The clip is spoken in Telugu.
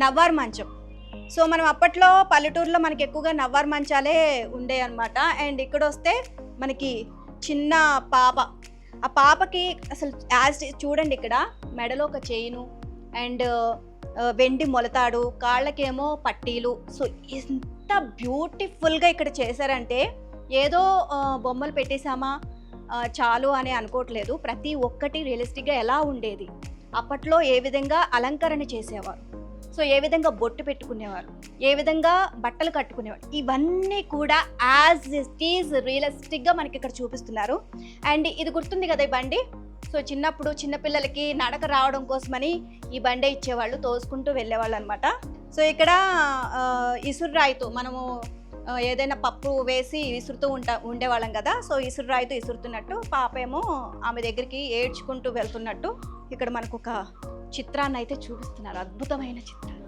నవ్వారు మంచం. సో మనం అప్పట్లో పల్లెటూరులో మనకి ఎక్కువగా నవ్వారు మంచాలే ఉండే అనమాట అండ్ ఇక్కడ వస్తే మనకి చిన్న పాప. ఆ పాపకి అసలు యాజ్ చూడండి ఇక్కడ మెడలో ఒక చైను అండ్ వెండి మొలతాడు కాళ్ళకేమో పట్టీలు. సో ఎంత బ్యూటిఫుల్గా ఇక్కడ చేశారంటే ఏదో బొమ్మలు పెట్టేశామా చాలు అని అనుకోవట్లేదు. ప్రతి ఒక్కటి రియలిస్టిక్గా ఎలా ఉండేది? అప్పట్లో ఏ విధంగా అలంకరణ చేసేవారు? సో ఏ విధంగా బొట్టు పెట్టుకునేవారు ఏ విధంగా బట్టలు కట్టుకునేవారు ఇవన్నీ కూడా యాజ్ ఇట్ ఈజ్ రియలిస్టిక్గా మనకి ఇక్కడ చూపిస్తున్నారు. అండ్ ఇది గుర్తుంది కదా ఈ బండి? సో చిన్నప్పుడు చిన్నపిల్లలకి నడక రావడం కోసమని ఈ బండే ఇచ్చేవాళ్ళు తోసుకుంటూ వెళ్ళేవాళ్ళు అనమాట సో ఇక్కడ ఇసురు రాయితో మనము ఏదైనా పప్పు వేసి విసురుతూ ఉంటా ఉండేవాళ్ళం కదా. సో ఇసురు రాయితో ఇసురుతున్నట్టు పాప ఏమో ఆమె దగ్గరికి ఏడ్చుకుంటూ వెళ్తున్నట్టు ఇక్కడ మనకు ఒక చిత్రాన్ని అయితే చూపిస్తున్నారు. అద్భుతమైన చిత్రాన్ని